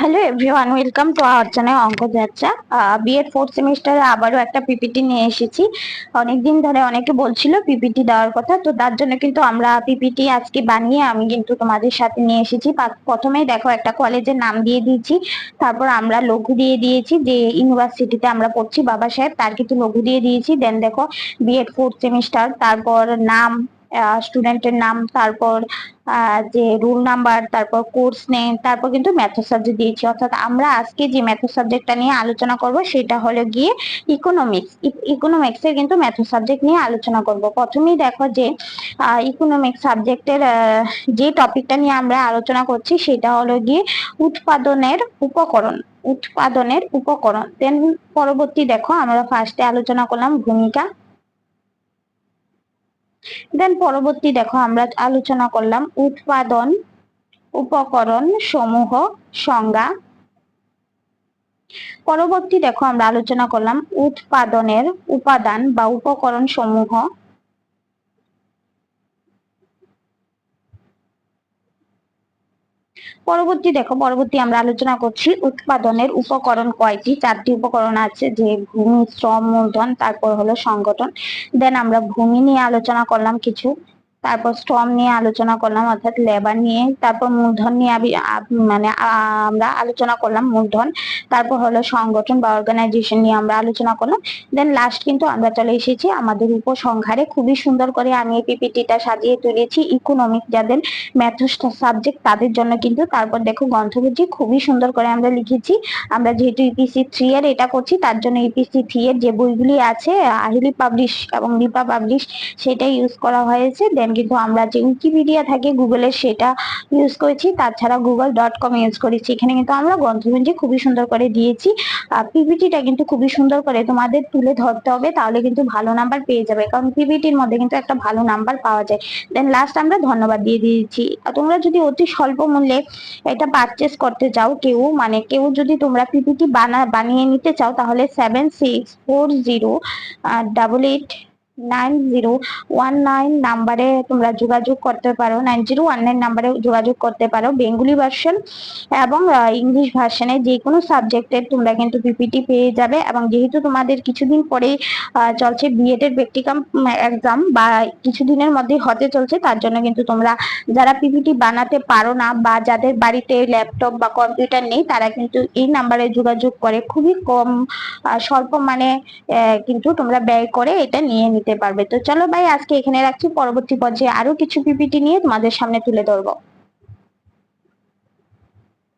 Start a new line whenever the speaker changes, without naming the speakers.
Hello everyone welcome to our channel অঙ্ক যাত্রা B Ed fourth সেমিস্টারে আবারও একটা পিপিটি নিয়ে এসেছি। অনেকদিন ধরে অনেকে বলছিল পিপিটি দেওয়ার কথা, তো তার জন্য কিন্তু আমরা পিপিটি আজকে বানিয়ে আমি কিন্তু তোমাদের সাথে নিয়ে এসেছি। প্রথমেই দেখো, একটা কলেজের নাম দিয়ে দিয়েছি। তারপর আমরা লঘু দিয়ে দিয়েছি, যে ইউনিভার্সিটিতে আমরা পড়ছি, বাবা সাহেব, তার কিন্তু লঘু দিয়ে দিয়েছি। দেন দেখো বিএড ফোর্থ সেমিস্টার তারপর নাম স্টুডেন্টের নাম, তারপর যে রুল নাম্বার তারপর কোর্স নেম তারপর কিন্তু ম্যাথস সাবজেক্ট দিয়েছি। অর্থাৎ আমরা আজকে যে ম্যাথস সাবজেক্টটা নিয়ে আলোচনা করব, সেটা হলো গিয়ে ইকোনমিক্স ইকোনমিক্স এর কিন্তু ম্যাথস সাবজেক্ট নিয়ে আলোচনা করব। প্রথমেই দেখো যে ইকোনমিক্স সাবজেক্টের যে টপিকটা নিয়ে আমরা আলোচনা করছি, সেটা হলো গিয়ে উৎপাদনের উপকরণ। উৎপাদনের উপকরণ। দেন পরবর্তী দেখো, আমরা ফার্স্টে আলোচনা করলাম ভূমিকা। দেন পরবর্তী দেখো আমরা আলোচনা করলাম উৎপাদন, উপকরণ সমূহ, সংজ্ঞা। পরবর্তী দেখো আমরা আলোচনা করলাম উৎপাদনের উপাদান বা উপকরণ সমূহ। পরবর্তী দেখো, পরবর্তী আমরা আলোচনা করছি উৎপাদনের উপকরণ কয়টি? চারটি উপকরণ আছে, যে ভূমি, শ্রম, মূলধন, তারপর হলো সংগঠন। দেন আমরা ভূমি নিয়ে আলোচনা করলাম কিছু। তারপর স্ট্রম নিয়ে আলোচনা করলাম, অর্থাৎ লেবার নিয়ে, তারপর মূলধন নিয়ে মানে আমরা আলোচনা করলাম মূলধন, তারপর হলো সংগঠন বা অর্গানাইজেশন নিয়ে আমরা আলোচনা করলাম দেন লাস্ট কিন্তু আমরা চলে এসেছি আমাদের উপসংহারে, খুবই সুন্দর করে আমি এই পিপিটিটা সাজিয়ে তুলেছি ইকোনমিক যাদের ম্যাথস সাবজেক্ট তাদের জন্য কিন্তু, তারপর দেখো গ্রন্থবুঝি খুবই সুন্দর করে আমরা লিখেছি, আমরা যেহেতু ইপিসি থ্রি এর এটা করছি, তার জন্য ইপিসি থ্রি এর যে বইগুলি আছে আহিলি পাবলিশ এবং দীপা পাবলিশ সেটা ইউজ করা হয়েছে দেন কিন্তু আমরা যে উইকিপিডিয়া থাকে গুগলের সেটা ইউজ করেছি। তাছাড়া গুগল ডট কম ইউজ করেছি। এখানে কিন্তু আমরা গ্রন্থপুঞ্জি খুবই সুন্দর করে দিয়েছি। পিপিটিটা কিন্তু খুবই সুন্দর করে তোমাদের তুলে ধরতে হবে, তাহলে কিন্তু ভালো নাম্বার পেয়ে যাবে। কারণ পিপিটির মধ্যে কিন্তু একটা ভালো নাম্বার পাওয়া যায়। দেন লাস্ট আমরা ধন্যবাদ দিয়ে দিয়েছি। তোমরা যদি অতি স্বল্প মূল্যে এটা পারচেস করতে চাও, কেউ মানে কেউ যদি তোমরা পিপিটি বানা, বানিয়ে নিতে চাও, তাহলে seven six four zero double eight nine zero one nine নাম্বারে তোমরা যোগাযোগ করতে পারো, নাইন জিরো ওয়ান নাইন নাম্বারে যোগাযোগ করতে পারো বেঙ্গলি ভার্সন এবং ইংলিশ ভার্সনে যে কোনো সাবজেক্টের তোমরা কিন্তু পিপিটি পেয়ে যাবে এবং যেহেতু তোমাদের কিছুদিন পরে চলছে বিএড এর প্র্যাকটিকাম এক্সাম বা কিছুদিনের মধ্যে হতে চলছে, তার জন্য কিন্তু তোমরা যারা পিপিটি বানাতে পারো না বা যাদের বাড়িতে ল্যাপটপ বা কম্পিউটার নেই, তারা কিন্তু এই নাম্বারে যোগাযোগ করে। খুবই কম স্বল্প মানে কিন্তু তোমরা ব্যয় করে এটা নিয়ে নিতে পারবে। তো চলো ভাই, আজকে এখানে রাখছি। পরবর্তী পর্যায়ে আরও কিছু পিপিটি নিয়ে তোমাদের সামনে তুলে ধরবো।